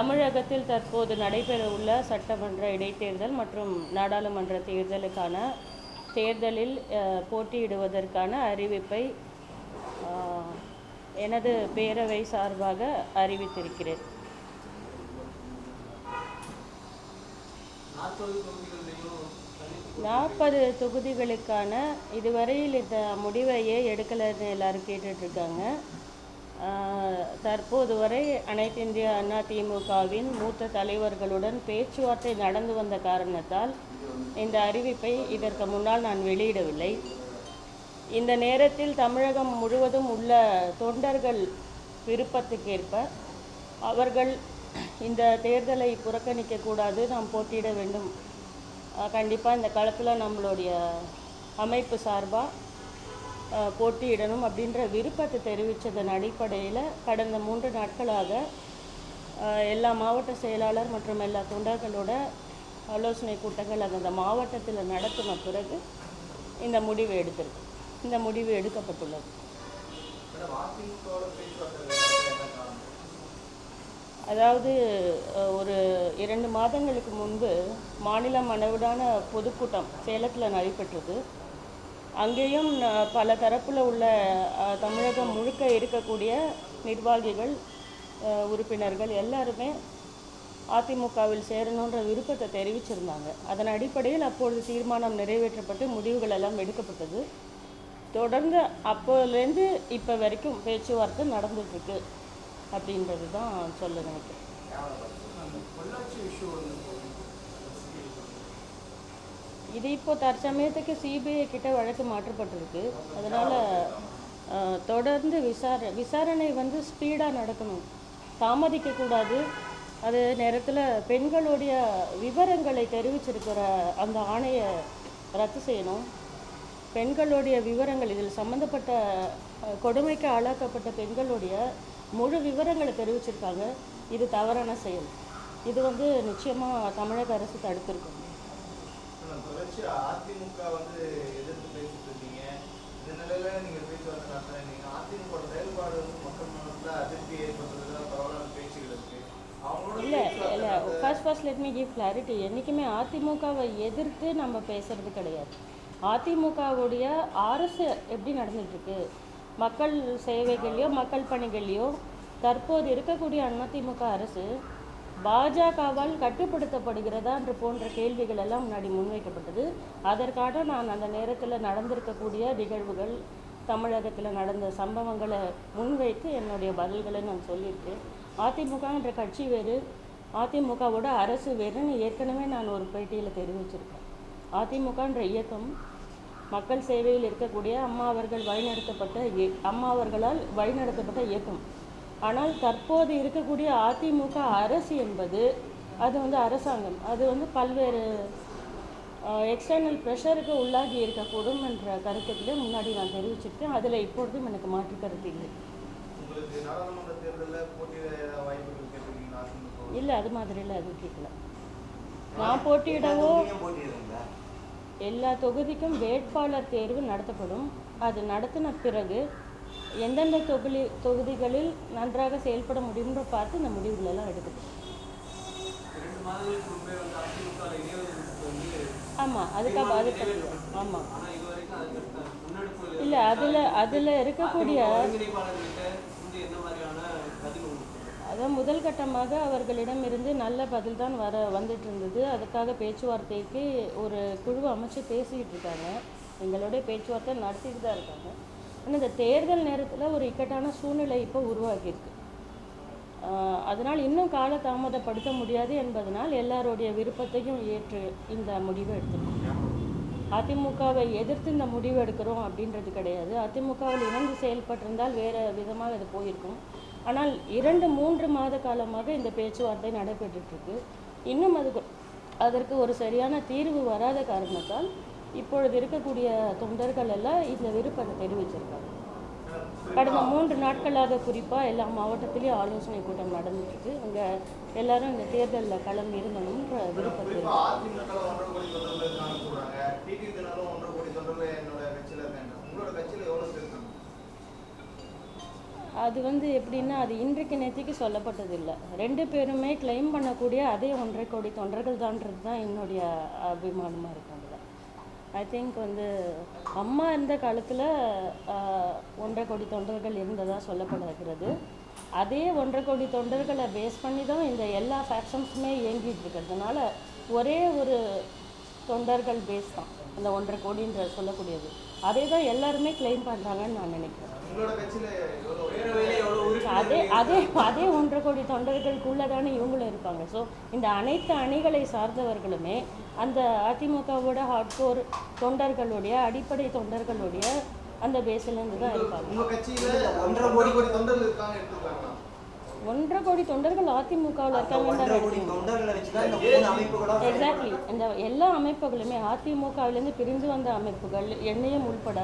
தமிழகத்தில் தற்போது நடைபெறவுள்ள சட்டமன்ற இடைத்தேர்தல் மற்றும் நாடாளுமன்ற தேர்தலுக்கான தேர்தலில் போட்டியிடுவதற்கான அறிவிப்பை எனது பேரவை சார்பாக அறிவித்திருக்கிறேன். நாற்பது நாற்பது தொகுதிகளுக்கான இதுவரையில் இந்த முடிவையே எடுக்கலைன்னு எல்லாரும் கேட்டுட்ருக்காங்க தற்போது வரை அனைத்து இந்திய அண்ணா திமுகவின் மூத்த தலைவர்களுடன் பேச்சுவார்த்தை நடந்து வந்த காரணத்தால் இந்த அறிவிப்பை இதற்கு முன்னால் நான் வெளியிடவில்லை. இந்த நேரத்தில் தமிழகம் முழுவதும் உள்ள தொண்டர்கள் விருப்பத்துக்கேற்ப அவர்கள் இந்த தேர்தலை புறக்கணிக்க கூடாது நாம் போட்டியிட வேண்டும். கண்டிப்பாக இந்த களத்தில் நம்மளுடைய அமைப்பு சார்பாக போட்டியிடணும் அப்படின்ற விருப்பத்தை தெரிவித்ததன் அடிப்படையில் கடந்த மூன்று நாட்களாக எல்லா மாவட்ட செயலாளர் மற்றும் எல்லா தொண்டர்களோட ஆலோசனை கூட்டங்கள் அந்த மாவட்டத்தில் நடத்தின பிறகு இந்த முடிவு எடுத்திருக்கு. இந்த முடிவு எடுக்கப்பட்டுள்ளது. அதாவது ஒரு இரண்டு மாதங்களுக்கு முன்பு மாநில அளவிலான பொதுக்கூட்டம் சேலத்தில் நடைபெற்றது. அங்கேயும் பல தரப்பில் உள்ள தமிழகம் முழுக்க இருக்கக்கூடிய நிர்வாகிகள் உறுப்பினர்கள் எல்லாருமே அதிமுகவில் சேரணுன்ற விருப்பத்தை தெரிவிச்சிருந்தாங்க. அதன் அடிப்படையில் அப்பொழுது தீர்மானம் நிறைவேற்றப்பட்டு முடிவுகள் எல்லாம் எடுக்கப்பட்டது. தொடர்ந்து அப்போதுலேருந்து இப்போ வரைக்கும் பேச்சுவார்த்தை நடந்துட்டுருக்கு அப்படின்றது தான் சொல்ல நினைக்கிறேன் அந்த பொள்ளாச்சி இஷ்யூ வந்து இது இப்போ தற்சமயத்துக்கு சிபிஐ கிட்ட வழக்கு மாற்றப்பட்டிருக்கு. அதனால் தொடர்ந்து விசார விசாரணை வந்து ஸ்பீடாக நடக்கணும். தாமதிக்கக்கூடாது. அது நேரத்தில் பெண்களுடைய விவரங்களை தெரிவிச்சிருக்கிற அந்த ஆணையை ரத்து செய்யணும். பெண்களுடைய விவரங்கள் இதில் சம்மந்தப்பட்ட கொடுமைக்கு ஆளாக்கப்பட்ட பெண்களுடைய முழு விவரங்களை தெரிவிச்சிருக்காங்க. இது தவறான செயல். இது வந்து நிச்சயமாக தமிழக அரசு தடுத்திருக்கணும் இல்லை இல்லை first first let me give clarity என்றைக்குமே அதிமுகவை எதிர்த்து நம்ம பேசுறது கிடையாது. அதிமுகவுடைய அரசு எப்படி நடந்துட்டுருக்கு? மக்கள் சேவைகள்லையோ மக்கள் பணிகள்லையோ தற்போது இருக்கக்கூடிய அதிமுக அரசு பாஜகவால் கட்டுப்படுத்தப்படுகிறதா என்று போன்ற கேள்விகள் எல்லாம் முன்னாடி முன்வைக்கப்பட்டது. அதற்காக நான் அந்த நேரத்தில் நடந்திருக்கக்கூடிய நிகழ்வுகள் தமிழகத்தில் நடந்த சம்பவங்களை முன்வைத்து என்னுடைய பதில்களை நான் சொல்லியிருக்கேன். அதிமுக என்ற கட்சி வேறு அதிமுகவோட அரசு வேறுன்னு ஏற்கனவே நான் ஒரு பேட்டியில் தெரிவிச்சிருக்கேன். அதிமுகன்ற இயக்கம் மக்கள் சேவையில் இருக்கக்கூடிய அம்மா அவர்கள் வழிநடத்தப்பட்ட அம்மா அவர்களால் வழிநடத்தப்பட்ட இயக்கம். ஆனால் தற்போது இருக்கக்கூடிய அதிமுக அரசு என்பது அது வந்து அரசாங்கம். அது வந்து பல்வேறு எக்ஸ்டர்னல் ப்ரெஷருக்கு உள்ளாகி இருக்கக்கூடும் என்ற கருத்துக்களை முன்னாடி நான் தெரிவிச்சிருக்கேன். அதில் இப்பொழுதும் எனக்கு மாற்று கருத்து இல்லை. இல்லை அது மாதிரிலாம் எதுவும் கேட்கல நான் போட்டியிடவோ எல்லா தொகுதிக்கும் வேட்பாளர் தேர்வு நடத்தப்படும். அது நடத்தின பிறகு எந்தெந்த தொகுதி தொகுதிகளில் நன்றாக செயல்பட முடியும்னு பார்த்து இந்த முடிவுகளெல்லாம் எடுக்குது. ஆமாம் அதுக்காக அதுக்கு ஆமாம் இல்லை அதில் அதில் இருக்கக்கூடிய அதான் முதல் கட்டமாக அவர்களிடம் இருந்து நல்ல பதில் தான் வர வந்துட்டு இருந்தது அதுக்காக பேச்சுவார்த்தைக்கு ஒரு குழு அமைச்சு பேசிக்கிட்டு இருக்காங்க. எங்களுடைய பேச்சுவார்த்தை நடத்திட்டு தான் இருக்காங்க. ஆனால் இந்த தேர்தல் நேரத்தில் ஒரு இக்கட்டான சூழ்நிலை இப்போ உருவாகியிருக்கு. அதனால் இன்னும் கால தாமதப்படுத்த முடியாது என்பதனால் எல்லாருடைய விருப்பத்தையும் ஏற்று இந்த முடிவை எடுத்திருக்கோம். அதிமுகவை எதிர்த்து இந்த முடிவு எடுக்கிறோம் அப்படின்றது கிடையாது. அதிமுகவில் இணைந்து செயல்பட்டிருந்தால் வேறு விதமாக இது போயிருக்கும். ஆனால் இரண்டு மூன்று மாத காலமாக இந்த பேச்சுவார்த்தை நடைபெற்றுட்டு இன்னும் அதுக்கு அதற்கு ஒரு சரியான தீர்வு வராத காரணத்தால் இப்பொழுது இருக்கக்கூடிய தொண்டர்கள் எல்லாம் இந்த விருப்பத்தை தெரிவிச்சிருக்காங்க. கடந்த மூன்று நாட்களாக குறிப்பாக எல்லா மாவட்டத்திலையும் ஆலோசனை கூட்டம் நடந்துட்டுருக்கு இங்கே எல்லாரும் இந்த தேர்தலில் களம் இருந்தணுன்ற விருப்பத்தில் அது வந்து எப்படின்னா அது இன்றைக்கு நேற்றுக்கு சொல்லப்பட்டது இல்லை ரெண்டு பேருமே கிளைம் பண்ணக்கூடிய அதே ஒன்றரை கோடி தொண்டர்கள் தான்றது தான் என்னுடைய அபிமானமாக இருக்கும் ஐ திங்க் வந்து அம்மா இருந்த காலத்தில் ஒன்றரை கோடி தொண்டர்கள் இருந்ததாக சொல்லப்படுகிறது. அதே ஒன்றரை கோடி தொண்டர்களை பேஸ் பண்ணி தான் இந்த எல்லா ஃபேக்ஷன்ஸுமே இயங்கிட்டு இருக்கிறதுனால ஒரே ஒரு தொண்டர்கள் பேஸ் தான். அந்த ஒன்றரை கோடின்ற சொல்லக்கூடியது. அதே தான் எல்லாருமே கிளைம் பண்ணுறாங்கன்னு நான் நினைக்கிறேன். அதே அதே அதே ஒன்றரை கோடி தொண்டர்களுக்குள்ளே தானே இவங்களும் இருப்பாங்க. ஸோ இந்த அனைத்து அணிகளை சார்ந்தவர்களுமே அந்த அதிமுகவோட ஹார்ட்கோர் தொண்டர்களுடைய அடிப்படை தொண்டர்களுடைய அந்த பேஸ்லேருந்து தான் இருப்பாங்க. ஒன்றரை கோடி கோடி தொண்டர்கள் இருக்காங்க அதிமுகவில் அமைப்புகளும் எக்ஸாக்ட்லி இந்த எல்லா அமைப்புகளுமே அதிமுகவிலேருந்து பிரிந்து வந்த அமைப்புகள் எண்ணெயும் உள்பட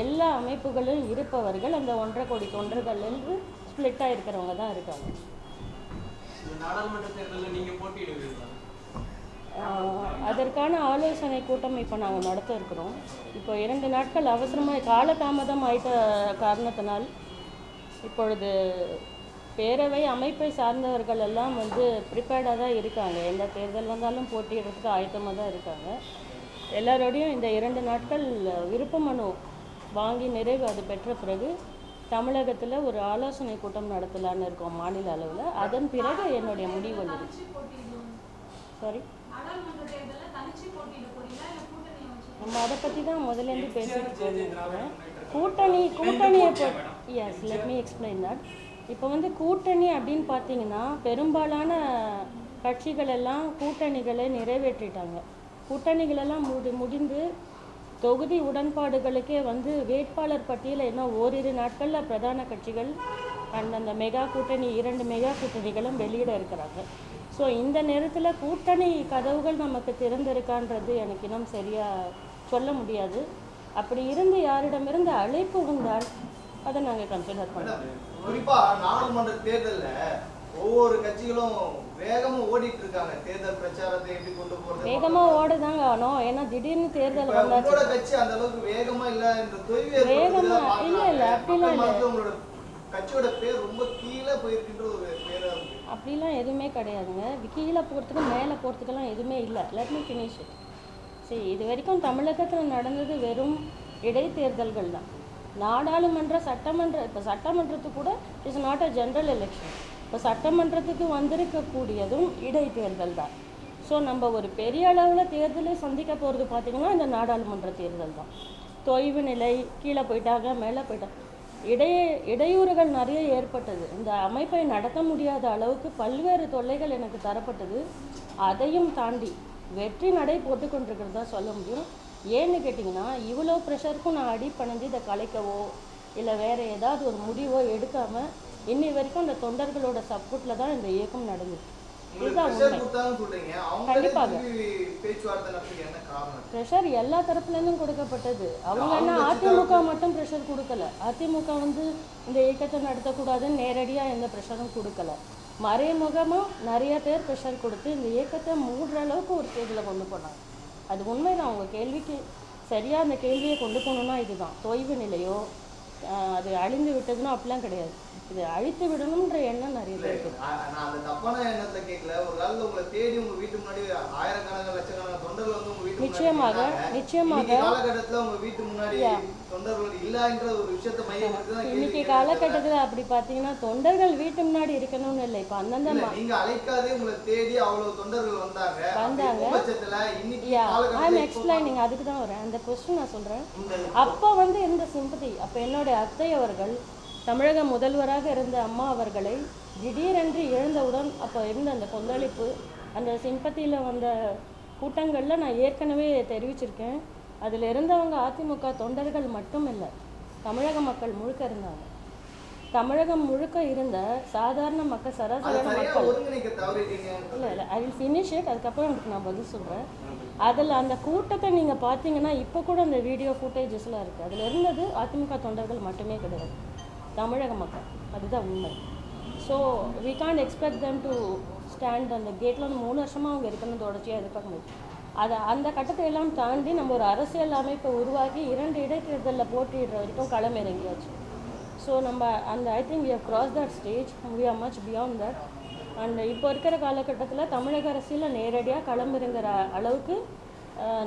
எல்லா அமைப்புகளும் இருப்பவர்கள் அந்த ஒன்றரை கோடி தொண்டர்கள்லேருந்து ஸ்ப்ளிட்டாக இருக்கிறவங்க தான் இருக்காங்க. நாடாளுமன்ற தேர்தலில் போட்டியிடுவீங்களா? அதற்கான ஆலோசனை கூட்டம் இப்போ நாங்கள் நடத்த இருக்கிறோம். இப்போ இரண்டு நாட்கள் அவசரமாக காலதாமதம் ஆயிட்ட காரணத்தினால் இப்பொழுது பேரவை அமைப்பை சார்ந்தவர்கள் எல்லாம் வந்து ப்ரிப்பேர்டாக தான் இருக்காங்க. எந்த தேர்தல் வந்தாலும் போட்டியிடுறதுக்கு ஆயத்தமாக தான் இருக்காங்க. எல்லாரோடையும் இந்த இரண்டு நாட்கள் விருப்ப மனு வாங்கி நிறைவு அது பெற்ற பிறகு தமிழகத்தில் ஒரு ஆலோசனை கூட்டம் நடத்தலான்னு இருக்கோம் மாநில அளவில். அதன் பிறகு என்னுடைய முடிவுகள் இருக்கு சாரி நம்ம அதை பற்றி தான் முதலேருந்து பேசிட்டு இருக்கோம் கூட்டணி கூட்டணியை பொறுத்து yes let me explain that இப்போ வந்து கூட்டணி அப்படின்னு பார்த்தீங்கன்னா பெரும்பாலான கட்சிகள் எல்லாம் கூட்டணிகளை நிறைவேற்றிட்டாங்க. கூட்டணிகள் எல்லாம் முடி முடிந்து தொகுதி உடன்பாடுகளுக்கே வந்து வேட்பாளர் பட்டியலில் இன்னும் ஓரிரு நாட்களில் பிரதான கட்சிகள் அண்ட் அந்த மெகா கூட்டணி இரண்டு மெகா கூட்டணிகளும் வெளியிட இருக்கிறாங்க. ஸோ இந்த நேரத்தில் கூட்டணி கதவுகள் நமக்கு திறந்திருக்கான்றது எனக்கு இன்னும் சரியாக சொல்ல முடியாது. அப்படி இருந்து யாரிடமிருந்து அழைப்பு வந்தால் அதை நாங்கள் கன்சிடர் பண்ணுறோம் குறிப்பாக நாடாளுமன்ற தேர்தலில் ஒவ்வொரு கட்சிகளும் வேகமா ஓடிட்டு இருக்காங்க. தேர்தல் பிரச்சாரத்தை எப்படி கொண்டு போறது வேகமாக ஓடதாங்க ஆனோம். ஏன்னா திடீர்னு தேர்தல் வந்தாச்சு. கட்சி அந்த அளவுக்கு வேகமா இல்ல இந்த தொய்வு வேகமா- இல்ல, இல்ல. அப்படிலாம் இல்ல. உங்களோட கட்சியோட பேர் ரொம்ப கீழே போயிருக்கின்ற ஒரு பேரா இருக்கு. அப்படிலாம் எதுவுமே கிடையாதுங்க. கீழே போகிறதுக்கு மேலே போகிறதுக்கெல்லாம் எதுவுமே இல்லை. லெட் மீ ஃபினிஷ் இட் சரி இது வரைக்கும் தமிழகத்தில் நடந்தது வெறும் இடைத்தேர்தல்கள் தான். நாடாளுமன்ற சட்டமன்ற இப்போ சட்டமன்றத்துக்கு கூட it's not a general election இப்போ சட்டமன்றத்துக்கு வந்திருக்கக்கூடியதும் இடைத்தேர்தல் தான். ஸோ நம்ம ஒரு பெரிய அளவில் தேர்தலை சந்திக்க போகிறது பார்த்திங்கன்னா இந்த நாடாளுமன்ற தேர்தல் தான். தொய்வு நிலை கீழே போயிட்டாங்க மேலே போயிட்டாங்க. இடையே இடையூறுகள் நிறைய ஏற்பட்டது. இந்த அமைப்பை நடத்த முடியாத அளவுக்கு பல்வேறு தொல்லைகள் எனக்கு தரப்பட்டது. அதையும் தாண்டி வெற்றி நடை போட்டு கொண்டிருக்கிறது சொல்ல முடியும். ஏன்னு கேட்டிங்கன்னா இவ்வளோ ப்ரெஷருக்கும் நான் அடி பணிஞ்சு இதை கலைக்கவோ இல்லை வேறு ஏதாவது ஒரு முடிவோ எடுக்காமல் இன்னி வரைக்கும் அந்த தொண்டர்களோட சப்போர்ட்டில் தான் இந்த இயக்கம் நடந்துச்சு கண்டிப்பாக. ப்ரெஷர் எல்லா தரப்புலேருந்தும் கொடுக்கப்பட்டது. அவங்க என்ன அதிமுக மட்டும் ப்ரெஷர் கொடுக்கல. அதிமுக வந்து இந்த இயக்கத்தை நடத்தக்கூடாதுன்னு நேரடியாக எந்த ப்ரெஷரும் கொடுக்கல. மறைமுகமாக நிறைய பேர் ப்ரெஷர் கொடுத்து இந்த இயக்கத்தை மூடுற அளவுக்கு ஒரு ஸ்டேஜில் கொண்டு போனாங்க. அது உண்மைதான். அவங்க கேள்விக்கு சரியாக அந்த கேள்வியை கொண்டு போகணுன்னா இதுதான். தொய்வு நிலையோ அது அழிந்து விட்டதுன்னா அப்படிலாம் கிடையாது. இது அழித்து விடணுன்ற எண்ணம் நிறைய பேருக்கு இருக்கு. நான் அந்த தப்பான எண்ணத்துல கேட்கல ஒரு காலத்துல உங்களை தேடி உங்க வீட்டு முன்னாடி ஆயிரக்கணக்கான லட்சக்கணக்கான தொண்டர்கள் வந்து உங்க வீட்டு நிச்சயமாக. நிச்சயமாக. காலகட்டத்துல உங்க வீட்டு முன்னாடி. தொண்டர்கள் இல்லன்ற ஒரு விஷயத்தை கேள்வி இன்னைக்கு. காலகட்டத்தில் அப்படி பார்த்தீங்கன்னா தொண்டர்கள் வீட்டு முன்னாடி இருக்கணும்னு இல்லை இப்போ அந்தந்த நீங்க அழைக்காதே உங்களை தேடி அவ்வளவு தொண்டர்கள் வந்தாங்க வந்தாங்க. இருக்கும் பட்சத்துல இன்னைக்கு யா ஐ எம் காலகட்டத்துல இப்போ எக்ஸ்பிளைனிங் அதுக்கு தான் வரேன் அந்த கொஸ்டின் நான் சொல்கிறேன் இந்த அப்போ வந்து இருந்த சிம்பதி அப்போ என்னுடைய அத்தை அவர்கள் தமிழக முதல்வராக இருந்த அம்மா அவர்களை திடீரென்று இழந்தவுடன் அப்போ இருந்த அந்த கொந்தளிப்பு அந்த சிம்பத்தியில் வந்த கூட்டங்களில் நான் ஏற்கனவே தெரிவிச்சிருக்கேன். அதில் இருந்தவங்க அதிமுக தொண்டர்கள் மட்டும் இல்லை தமிழக மக்கள் முழுக்க இருந்தாங்க. தமிழகம் முழுக்க இருந்த சாதாரண மக்கள் சராசரியான சரியா மக்கள். இல்லை இல்லை ஐ வில் ஃபினிஷ் இட் அதுக்கப்புறம் உங்களுக்கு நான் பதில் சொல்கிறேன் அதில் அந்த கூட்டத்தை நீங்கள் பார்த்தீங்கன்னா இப்போ கூட அந்த வீடியோ ஃபுட்டேஜஸ்லாம் இருக்குது அதில் இருந்தது அதிமுக தொண்டர்கள் மட்டுமே கிடையாது. தமிழக மக்கள். அதுதான் உண்மை. So we can't expect them to stand அந்த கேட்டில் வந்து மூணு வருஷமாக அவங்க இருக்கணும் தொடர்ச்சியாக எதிர்பார்க்க முடியும் அதை அந்த கட்டத்தை எல்லாம் தாண்டி நம்ம ஒரு அரசியல் அமைப்பை உருவாக்கி இரண்டு இடைத்தேர்தலில் போட்டியிடுற வரைக்கும் களம் இறங்கியாச்சு. ஸோ நம்ம அந்த I think we cross that stage we are much beyond that and இப்போ இருக்கிற காலகட்டத்தில் தமிழக அரசியலில் நேரடியாக களமிறங்குற அளவுக்கு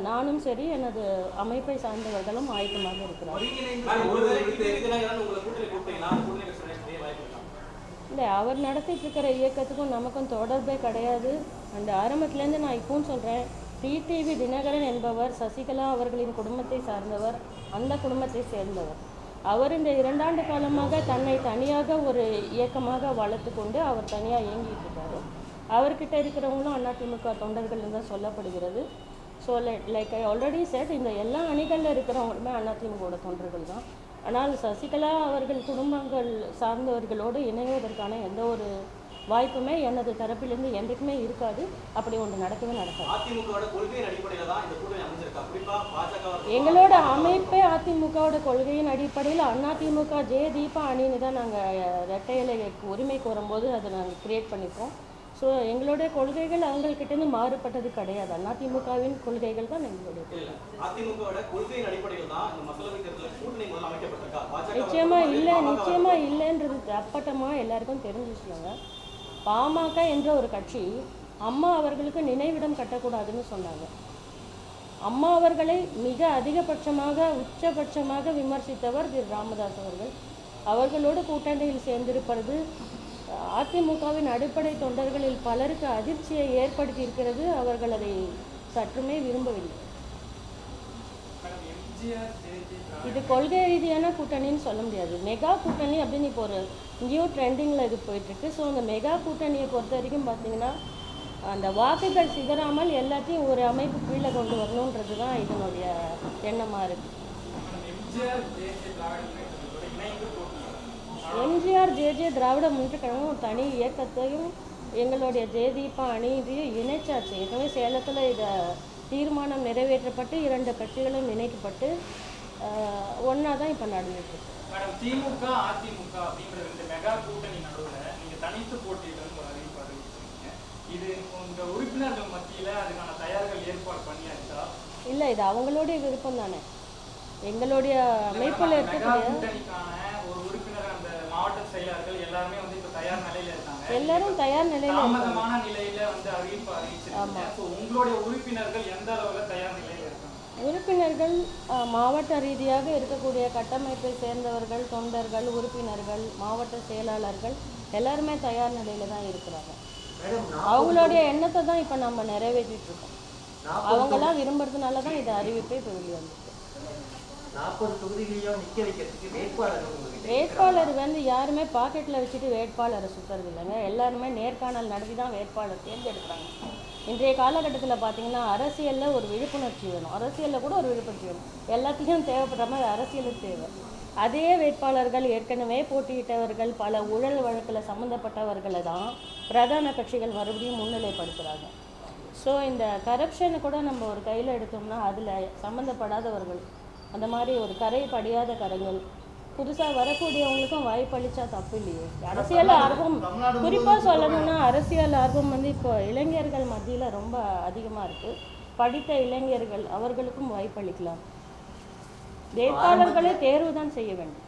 நானும் சரி எனது அமைப்பை சார்ந்தவர்களும் ஆயத்தமாக இருக்கிறார் ஒருங்கிணைந்து மேம், ஒருவேளை டிடிவி தினகரன் உங்களை கூட்டணி கூப்பிட்டீங்கன்னா கூட்டணி கட்சி நிறைய வாய்ப்பு இருக்கா? இல்லை அவர் நடத்திட்டு இருக்கிற இயக்கத்துக்கும் நமக்கும் தொடர்பே கிடையாது. அண்ட் ஆரம்பத்துலேருந்து நான் இப்பவும் சொல்கிறேன் டிடிவி தினகரன் என்பவர் சசிகலா அவர்களின் குடும்பத்தை சார்ந்தவர் அந்த குடும்பத்தை சேர்ந்தவர். அவர் இந்த இரண்டாண்டு காலமாக தன்னை தனியாக ஒரு இயக்கமாக வளர்த்து கொண்டு அவர் தனியாக இயங்கிட்டு இருக்காரு. அவர்கிட்ட இருக்கிறவங்களும் அதிமுக தொண்டர்கள் தான் சொல்லப்படுகிறது. So like I already set இந்த எல்லா அணிகளில் இருக்கிறவங்களுமே அதிமுகவோட தொண்டர்கள் தான். ஆனால் சசிகலா அவர்கள் குடும்பங்கள் சார்ந்தவர்களோடு இணைவதற்கான எந்த ஒரு வாய்ப்புமே எனது தரப்பிலிருந்து என்றைக்குமே இருக்காது. அப்படி ஒன்று நடக்கவே நடக்காது. பாஜக எங்களோட அமைப்பே அதிமுகவோட கொள்கையின் அடிப்படையில் அதிமுக ஜெய தீபா அணின்னு தான் நாங்கள் ரெட்டை இலைக்கு உரிமை கோரும்போது அதை நாங்கள் கிரியேட் பண்ணிப்போம். ஸோ எங்களுடைய கொள்கைகள் அவங்கக்கிட்டேருந்து மாறுபட்டது கிடையாது. அதிமுகவின் கொள்கைகள் தான் எங்களுடைய இல்ல அதிமுகவோட கொள்கையின் அடிப்படையில் தான் இந்த மக்களவை தேர்தலில் கூட்டணி முதல்ல அமைக்கப்பட்டிருக்கா? பாஜக நிச்சயமா வந்து இல்லை பாமக நிச்சயமா இல்லைன்றது அப்பட்டமா எல்லாருக்கும் தெரிஞ்ச விஷயங்க பாமக என்ற ஒரு கட்சி அம்மா அவர்களுக்கு நினைவிடம் கட்டக்கூடாதுன்னு சொன்னாங்க. அம்மா அவர்களை மிக அதிகபட்சமாக உச்சபட்சமாக விமர்சித்தவர் திரு ராமதாஸ் அவர்கள். அவர்களோடு கூட்டணியில் சேர்ந்திருப்பது அதிமுகவின் அடிப்படை தொண்டர்களில் பலருக்கு அதிர்ச்சியை ஏற்படுத்தி இருக்கிறது அவர்கள் அதை சற்றுமே விரும்பவில்லை. இது கொள்கை ரீதியான கூட்டணின்னு சொல்ல முடியாது. மெகா கூட்டணி அப்படின்னு இப்போ ஒரு நியூ ட்ரெண்டிங்கில் இது போயிட்டுருக்கு. ஸோ அந்த மெகா கூட்டணியை பொறுத்த வரைக்கும் பார்த்தீங்கன்னா அந்த வாக்குகள் சிதறாமல் எல்லாத்தையும் ஒரு அமைப்பு கீழே கொண்டு வரணுன்றது தான் இதனுடைய எண்ணமாக இருக்குது எம்ஜிஆர் ஜெயலலிதா திராவிட முன்னேற்ற கழகம் ஒரு தனி இயக்கத்தையும் எங்களுடைய ஜெயதீபா அணியையும் இணைச்சாச்சு. ஏற்கனவே சேலத்தில் இதை தீர்மானம் நிறைவேற்றப்பட்டு இரண்டு கட்சிகளும் இணைக்கப்பட்டு ஒன்றா தான் இப்போ நடந்துட்டுருக்கு மேடம் திமுக அதிமுக அப்படின்ற ரெண்டு மெகா கூட்டணி நடுவுல நீங்க தனித்து போட்டியிடணும் ஒரு அறிவிப்பு அறிவிச்சிருக்கீங்க இது உங்க உறுப்பினர்கள் மத்தியில அதுக்கான தயார்கள் ஏற்பாடு பண்ணியாச்சா? இல்லை இது அவங்களுடைய விருப்பம் தானே. எங்களுடைய அமைப்பில் இருக்கக்கூடிய கூட்டணிக்கான ஒரு உறுப்பினர் அந்த மாவட்ட செயலாளர்கள் எல்லாருமே வந்து இப்ப தயார் நிலையில இருக்காங்க எல்லாரும் தயார் நிலையில் தாமதமான நிலையில வந்து அறிவிப்பு அறிவிச்சிருக்கீங்க உங்களுடைய உறுப்பினர்கள் எந்த அளவுல தயார் நிலையில இருக்காங்க? உறுப்பினர்கள் மாவட்ட ரீதியாக இருக்கக்கூடிய கட்டமைப்பை சேர்ந்தவர்கள் தொண்டர்கள் உறுப்பினர்கள் மாவட்ட செயலாளர்கள் எல்லாருமே தயார் நிலையில தான் இருக்கிறாங்க. மேடம் அவங்களுடைய எண்ணத்தை தான் இப்போ நம்ம நிறைவேற்றிட்டு இருக்கோம். அவங்களாம் விரும்புறதுனால தான் இது அறிவிப்பே இப்போ வெளியே வந்திருக்கு நாற்பது தொகுதிகளையும் நிக்க வைக்கிறதுக்கு வேட்பாளர் வேட்பாளர் வந்து யாருமே பாக்கெட்டில் வச்சுட்டு வேட்பாளரை சுற்றுறது இல்லைங்க. எல்லாருமே நேர்காணல் நடத்தி தான் வேட்பாளர் தேர்ந்தெடுக்கிறாங்க. இன்றைய காலகட்டத்தில் பார்த்தீங்கன்னா அரசியலில் ஒரு விழிப்புணர்ச்சி வேணும். அரசியலில் கூட ஒரு விழிப்புணர்ச்சி வேணும். எல்லாத்தையும் தேவைப்படுற மாதிரி அரசியலுக்கு தேவை. அதே வேட்பாளர்கள் ஏற்கனவே போட்டியிட்டவர்கள் பல ஊழல் வழக்கில் சம்மந்தப்பட்டவர்களை தான் பிரதான கட்சிகள் மறுபடியும் முன்னிலைப்படுத்துகிறாங்க ஸோ இந்த கரப்ஷனை கூட நம்ம ஒரு கையில் எடுத்தோம்னா அதில் சம்மந்தப்படாதவர்கள் அந்த மாதிரி ஒரு கரை படியாத கரங்கள் புதுசாக வரக்கூடியவங்களுக்கும் வாய்ப்பு அளிச்சா தப்பு இல்லையே. அரசியல் ஆர்வம் குறிப்பாக சொல்லணும்னா அரசியல் ஆர்வம் வந்து இப்போ இளைஞர்கள் மத்தியில் ரொம்ப அதிகமாக இருக்குது படித்த இளைஞர்கள் அவர்களுக்கும் வாய்ப்பு அளிக்கலாம். வேட்பாளர்களை தேர்வு தான் செய்ய வேண்டும்.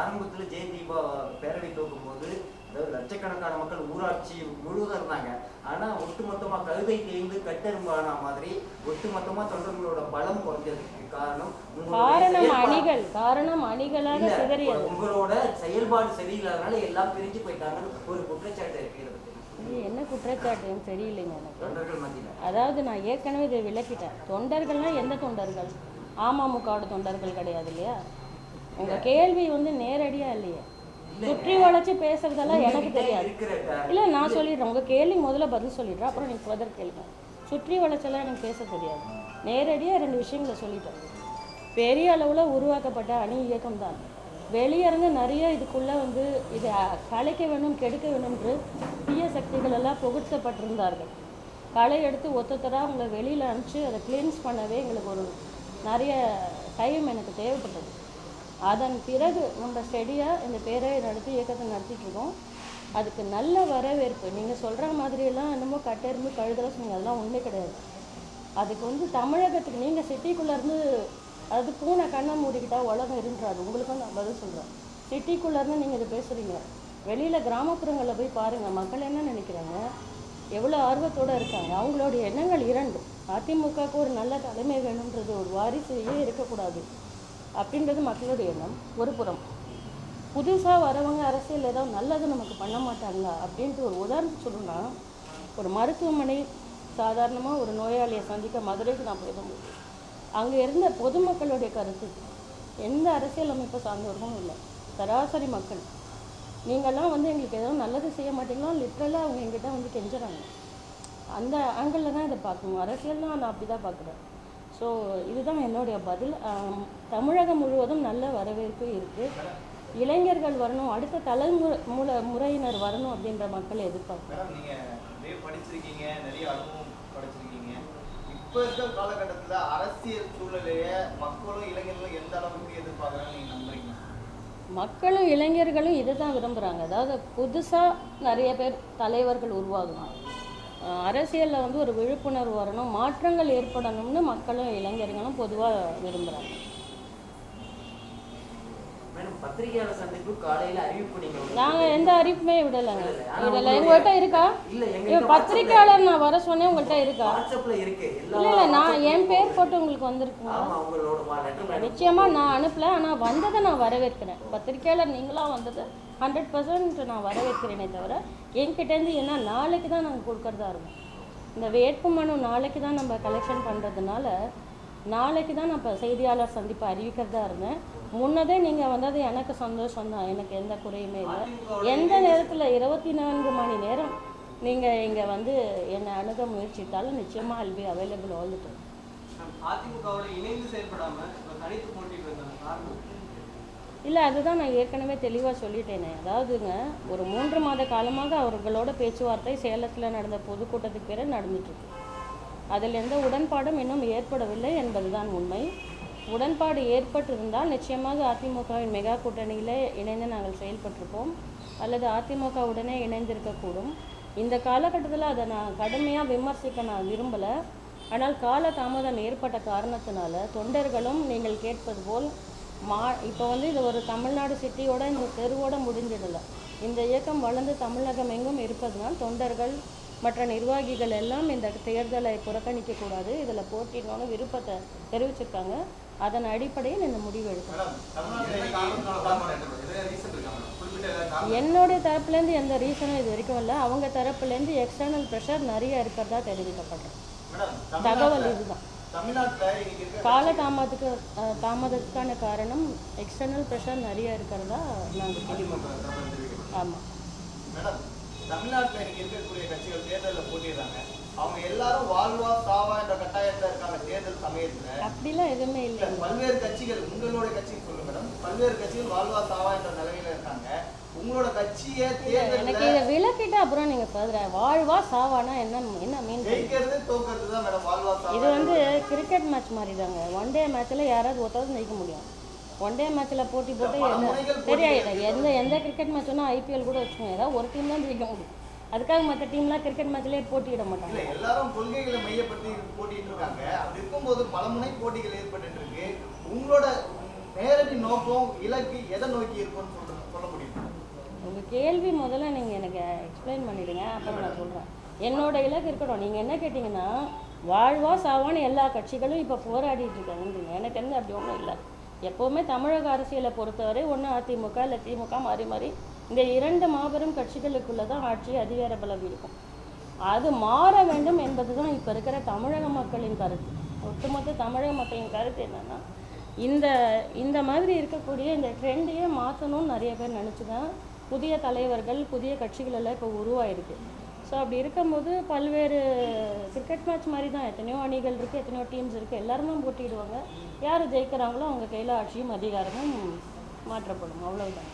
ஆரம்பத்துல ஜெய் தீபா பேரவை தோக்கும்போது அதாவது லட்சக்கணக்கான மக்கள் ஊராட்சி முழுவதும் இருந்தாங்க. ஆனா ஒட்டுமொத்தமா கழுதை தேய்ந்து கட்டெரும்பான மாதிரி ஒட்டுமொத்தமா தொண்டர்களோட பலம் குறைஞ்சதுக்கு காரணம் காரணம் அணிகள் காரணம் அணிகளாக சிதறியது. உங்களோட செயல்பாடு சரியில்லாதனால எல்லாம் பிரிஞ்சு போயிட்டாங்கன்னு ஒரு குற்றச்சாட்டு இருக்கு இதை பத்தி. இது என்ன குற்றச்சாட்டுன்னு தெரியலைங்க எனக்கு. அதாவது நான் ஏற்கனவே இதை விளக்கிட்டேன். தொண்டர்கள்னா எந்த தொண்டர்கள்? அமமுகவோட தொண்டர்கள் கிடையாது இல்லையா? உங்க கேள்வி வந்து நேரடியா இல்லையே. சுற்றி வளைச்சு பேசுறதெல்லாம் எனக்கு தெரியாது. இல்லை நான் சொல்லிடுறேன். உங்கள் கேள்வி முதல்ல பதில் சொல்லிடுறேன். அப்புறம் நீங்கள் ஃபர்தர் கேளுங்க. சுற்றி வளைச்செல்லாம் எனக்கு பேச தெரியாது. நேரடியாக ரெண்டு விஷயங்களை சொல்லிட்டேன். பெரிய அளவில் உருவாக்கப்பட்ட அணி இயக்கம் தான் வெளியிருந்து நிறைய இதுக்குள்ளே வந்து இதை கலைக்க வேண்டும் கெடுக்க வேண்டும் என்று தீய சக்திகள் எல்லாம் புகுத்தப்பட்டிருந்தார்கள். களை எடுத்து ஒத்தொத்தராக அவங்கள வெளியில் அனுப்பிச்சு அதை கிளீன்ஸ் பண்ணவே எங்களுக்கு ஒரு நிறைய டைம் எனக்கு தேவைப்பட்டது. அதன் பிறகு நம்ம ஸ்டெடியாக இந்த பேரை நடத்தி இயக்கத்தை நடத்திட்டுருக்கோம். அதுக்கு நல்ல வரவேற்பு. நீங்கள் சொல்கிற மாதிரியெல்லாம் என்னமோ கட்டெரும்பு கழுதலை சொன்னீங்க அதெல்லாம் ஒன்றுமே கிடையாது. அதுக்கு வந்து தமிழகத்துக்கு நீங்கள் சிட்டிக்குள்ளேருந்து அது பூனை கண்ணை மூடிக்கிட்டால் உலகம் இருந்துறாது உங்களுக்கும் நான் பதில் சொல்கிறேன் சிட்டிக்குள்ளேருந்து நீங்கள் இதை பேசுகிறீங்க வெளியில் கிராமப்புறங்களில் போய் பாருங்கள் மக்கள் என்ன நினைக்கிறாங்க? எவ்வளோ ஆர்வத்தோடு இருக்காங்க. அவங்களுடைய எண்ணங்கள் இரண்டு. அதிமுகவுக்கு ஒரு நல்ல தலைமை வேணுன்றது ஒரு வாரிசையே இருக்கக்கூடாது. அப்படின்றது மக்களுடைய எண்ணம். ஒரு புறம் புதுசாக வரவங்க அரசியல் ஏதோ நல்லது நமக்கு பண்ண மாட்டாங்களா அப்படின்ட்டு ஒரு உதாரணம் சொல்லணும்னா ஒரு மருத்துவமனை சாதாரணமாக ஒரு நோயாளியை சந்திக்க மதுரைக்கு நான் போயிருந்தேன் அங்கே இருந்த பொதுமக்களுடைய கருத்து எந்த அரசியல் அமைப்பை சார்ந்தவர்களும் இல்லை. சராசரி மக்கள் நீங்கள்லாம் வந்து எங்களுக்கு எதுவும் நல்லது செய்ய மாட்டீங்களோ? லிட்ரலாக அவங்க எங்கிட்ட வந்து கெஞ்சுறாங்க. அந்த ஆங்கிளில் தான் இதை பார்க்கணும். அரசியல்னா நான் அப்படி தான் பார்க்குறேன். ஸோ இதுதான் என்னுடைய பதில். தமிழகம் முழுவதும் நல்ல வரவேற்பு இருக்குது இளைஞர்கள் வரணும் அடுத்த தலைமுறை முல முறையினர் வரணும் அப்படின்ற மக்களை எதிர்பார்க்குறேன் மேடம் நீங்க நிறைய படிச்சிருக்கீங்க நிறைய அனுபவம் படிச்சிருக்கீங்க. இப்ப இருக்க காலகட்டத்துல அரசியல் சூழ்நிலைய மக்களும் இளைஞர்களும் எந்த அளவுக்கு எதிர்பார்க்கறாங்க நீங்க நம்புறீங்க? மக்களும் இளைஞர்களும் இதை தான் விரும்புகிறாங்க அதாவது புதுசாக நிறைய பேர் தலைவர்கள் உருவாகணும் அரசியலில் வந்து ஒரு விழிப்புணர்வு வரணும் மாற்றங்கள் ஏற்படணும்னு மக்களும் இளைஞர்களும் பொதுவாக விரும்புகிறாங்க பத்திரிகையாளர் சந்திப்பு காலையில அறிவிப்பு நீங்க நாங்கள் எந்த அறிவிப்புமே விடலைங்க ஆனா விடலை. உங்கள்கிட்ட இருக்கா? இல்ல பத்திரிக்கையாளர் நான் வர சொன்னேன் உங்கள்கிட்ட இருக்கா? வாட்ஸ்அப்ல இருக்கு. இல்லை இல்லை நான் என் பேர் போட்டு உங்களுக்கு லெட்டர் நிச்சயமாக நான் அனுப்பல ஆனால் வந்ததை நான் வரவேற்கிறேன். பத்திரிக்கையாளர் நீங்களாம் வந்தது ஹண்ட்ரட் பர்சன்ட் நான் வரவேற்கிறேனே தவிர என்கிட்டேருந்து ஏன்னா நாளைக்கு தான் நாங்கள் கொடுக்கறதா இருக்கும். இந்த வேட்பு மனு நாளைக்கு தான் நம்ம கலெக்ஷன் பண்ணுறதுனால நாளைக்கு தான் நான் இப்போ செய்தியாளர் சந்திப்பை அறிவிக்கிறதா இருந்தேன். முன்னதே நீங்கள் வந்தது எனக்கு சந்தோஷம் தான் எனக்கு எந்த குறையுமே இல்லை. எந்த நேரத்தில் இருபத்தி நான்கு மணி நேரம் நீங்கள் இங்கே வந்து என்னை அணுக முயற்சித்தாலும் நிச்சயமாக அதிமுகவோட இணைந்து தனித்து போட்டிட்டு காரணம் இல்லை அதுதான் நான் ஏற்கனவே தெளிவாக சொல்லிட்டேனே. அதாவதுங்க ஒரு மூன்று மாத காலமாக அவர்களோட பேச்சுவார்த்தை சேலத்தில் நடந்த பொதுக்கூட்டத்துக்கு பிறகு நடந்துட்டுருக்கு அதில் எந்த உடன்பாடும் இன்னும் ஏற்படவில்லை என்பதுதான் உண்மை. உடன்பாடு ஏற்பட்டிருந்தால் நிச்சயமாக அதிமுகவின் மெகா கூட்டணியில் இணைந்து நாங்கள் செயல்பட்டிருப்போம். அல்லது அதிமுகவுடனே இணைந்திருக்கக்கூடும். இந்த காலகட்டத்தில் அதை நான் கடுமையாக விமர்சிக்க நான் விரும்பலை. ஆனால் கால தாமதம் ஏற்பட்ட காரணத்தினால தொண்டர்களும் நீங்கள் கேட்பது போல் மா இப்போ வந்து இது ஒரு தமிழ்நாடு சிட்டியோட இந்த தெருவோட முடிஞ்சிடலை. இந்த இயக்கம் வளர்ந்து தமிழகம் எங்கும் இருப்பதனால் தொண்டர்கள் மற்ற நிர்வாகிகள் எல்லாம் இந்த தேர்தலை புறக்கணிக்கக்கூடாது. இதில் போட்டிடணும்னு விருப்பத்தை தெரிவிச்சிருக்காங்க. அதன் அடிப்படையில் இந்த முடிவு எடுக்கணும் என்னுடைய தரப்புலேருந்து எந்த ரீசனும் இது வரைக்கும் இல்லை அவங்க தரப்புலேருந்து எக்ஸ்டர்னல் ப்ரெஷர் நிறைய இருக்கிறதா தெரிவிக்கப்படுறேன் தகவல் இதுதான். கால தாமதத்துக்கு தாமதத்துக்கான காரணம் எக்ஸ்டர்னல் ப்ரெஷர் நிறைய இருக்கிறதா நாங்கள் கேள்விப்பட்டோம் ஆமாம் தமிழ்நாட்டுல இருக்கக்கூடிய கட்சிகள் தேர்தல்ல போட்டிடுறாங்க அவங்க எல்லாரும் வாழ்வா சாவா என்ற கட்டாயத்துல இருக்காங்க தேர்தல் சமயத்துல. அப்படிலாம் எதுவுமே இல்ல, பல்வேறு கட்சிகள் உங்களோட கட்சி சொல்லுங்க மேடம் பல்வேறு கட்சிகள் வாழ்வா சாவா என்ற நிலையில இருக்காங்க. உங்களோட கட்சியை எனக்கு தேர்தல்ல இதை விளக்கிட்டு அப்புறம் நீங்கள் ஃபர்தர் வாழ்வா சாவானா என்ன என்ன மீன் ஜெயிக்கிறது தோக்கிறது தான் மேடம் வாழ்வா சாவா இது வந்து கிரிக்கெட் மேட்ச் மாதிரி தாங்க ஒன் டே மேட்ச்சில் யாராவது ஒருத்தர் ஜெயிக்க முடியும். ஒன் டே மேட்ச்சில் போட்டி போட்டு தெரியாது. எந்த எந்த கிரிக்கெட் மேட்ச்னா ஐபிஎல் கூட வச்சுக்கோங்க. ஏதாவது ஒரு டீம் தான் ஜெயிக்க முடியும். அதுக்காக மற்ற டீம்லாம் கிரிக்கெட் மேட்ச்லேயே போட்டியிட இல்ல மாட்டாங்க எல்லாரும் கொள்கைகளை மையப்படுத்தி போட்டிட்டு இருக்காங்க. அப்படி இருக்கும்போது பல முனை போட்டிகள் ஏற்பட்டு இருக்கு. உங்களோட நேரடி நோக்கம் இலக்கு எதை நோக்கி இருக்கும்னு சொல்ற சொல்ல முடியும்? உங்கள் கேள்வி முதல்ல நீங்கள் எனக்கு எக்ஸ்பிளைன் பண்ணிடுங்க அப்புறம் நான் சொல்கிறேன் என்னோட இலக்கு இருக்கணும் நீங்கள் என்ன கேட்டிங்கன்னா வாழ்வா சாவான்னு எல்லா கட்சிகளும் இப்போ போராடிட்டு இருக்காங்கன்றீங்க எனக்கு தெரிஞ்சு அப்படி ஒன்றும் இல்லை. எப்போவுமே தமிழக அரசியலை பொறுத்தவரை ஒன்று அதிமுக இல்லை திமுக மாறி மாறி இந்த இரண்டு மாபெரும் கட்சிகளுக்குள்ளே தான் ஆட்சி அதிகார பலம் இருக்கும். அது மாற வேண்டும் என்பது தான் இப்போ இருக்கிற தமிழக மக்களின் கருத்து. ஒட்டுமொத்த தமிழக மக்களின் கருத்து என்னென்னா இந்த இந்த மாதிரி இருக்கக்கூடிய இந்த ட்ரெண்டையே மாற்றணும்னு நிறைய பேர் நினச்சிதான் புதிய தலைவர்கள் புதிய கட்சிகளெல்லாம் இப்போ உருவாயிருக்கு. ஸோ அப்படி இருக்கும்போது பல்வேறு கிரிக்கெட் மேட்ச் மாதிரி தான் எத்தனையோ அணிகள் இருக்குது எத்தனையோ டீம்ஸ் இருக்குது எல்லாருமே போட்டிடுவாங்க யார் ஜெயிக்கிறாங்களோ அவங்க கையில் ஆட்சியும் அதிகாரமும் மாற்றப்படும். அவ்வளோதான்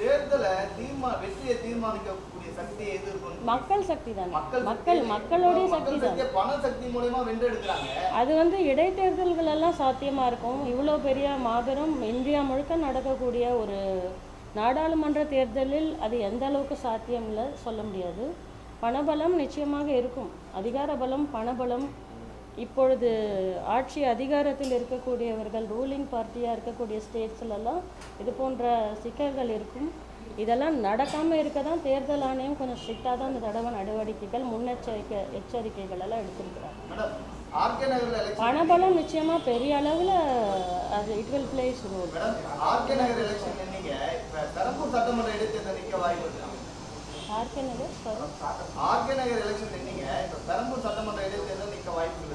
தேர்தலை தீர்மா வெற்றியை தீர்மானிக்கக்கூடிய சக்தி எது இருக்கும் மக்கள் சக்தி தானே மக்கள் மக்கள் மக்களுடைய சக்தி தான் சக்தியை பண சக்தி மூலயமா வென்றெடுக்கிறாங்க. அது வந்து இடைத்தேர்தல்கள் எல்லாம் சாத்தியமா இருக்கும். இவ்வளோ பெரிய மாபெரும் இந்தியா முழுக்க நடக்கக்கூடிய ஒரு நாடாளுமன்ற தேர்தலில் அது எந்த அளவுக்கு சாத்தியம் இல்லை சொல்ல முடியாது. பணபலம் நிச்சயமாக இருக்கும். அதிகார பலம் பணபலம் இப்பொழுது ஆட்சி அதிகாரத்தில் இருக்கக்கூடியவர்கள் ரூலிங் பார்ட்டியாக இருக்கக்கூடிய ஸ்டேட்ஸ்லலாம் இது போன்ற சிக்கல்கள் இருக்கும். இதெல்லாம் நடக்காமல் இருக்க தான் தேர்தல் ஆணையம் கொஞ்சம் ஸ்ட்ரிக்டாக தான் இந்த தடவை நடவடிக்கைகள் முன்னெச்சரிக்கை எச்சரிக்கைகள் எல்லாம் எடுத்திருக்கிறாங்க. பணபலம் நிச்சயமாக பெரிய அளவில் அது it will plays role RK Nagar சட்டமன்ற இடைத்தேர்தல் நிக்க வாய்ப்பு இருக்கா? ஆர்கே நகர் sorry. ஆர்கே நகர் எலெக்ஷன் நீங்க இப்ப பெரம்பூர் சட்டமன்ற இடைத்தேர்தல் நிக்க வாய்ப்பு இருக்கா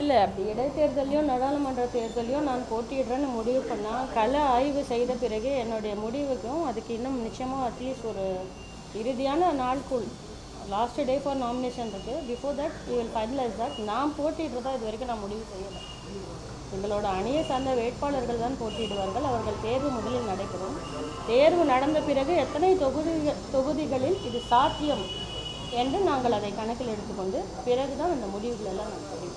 இல்லை அப்படி இடைத்தேர்தலையும் நாடாளுமன்ற தேர்தலையும் நான் போட்டியிடுறேன்னு முடிவு பண்ணால் கள ஆய்வு செய்த பிறகு என்னுடைய முடிவுக்கும் அதுக்கு இன்னும் நிச்சயமாக அட்லீஸ்ட் ஒரு இறுதியான நாட்குள் லாஸ்ட் டே ஃபார் நாமினேஷன் இருக்குது before that you will finalise that நான் போட்டியிடுறதா இது வரைக்கும் நான் முடிவு செய்யலை. எங்களோட அணியை சார்ந்த வேட்பாளர்கள் தான் போட்டியிடுவார்கள். அவர்கள் தேர்வு முதலில் நடைபெறும். தேர்வு நடந்த பிறகு எத்தனை தொகுதிகள் தொகுதிகளில் இது சாத்தியம் என்று நாங்கள் அதை கணக்கில் எடுத்துக்கொண்டு பிறகுதான் அந்த முடிவுகள் எல்லாம் நாங்கள்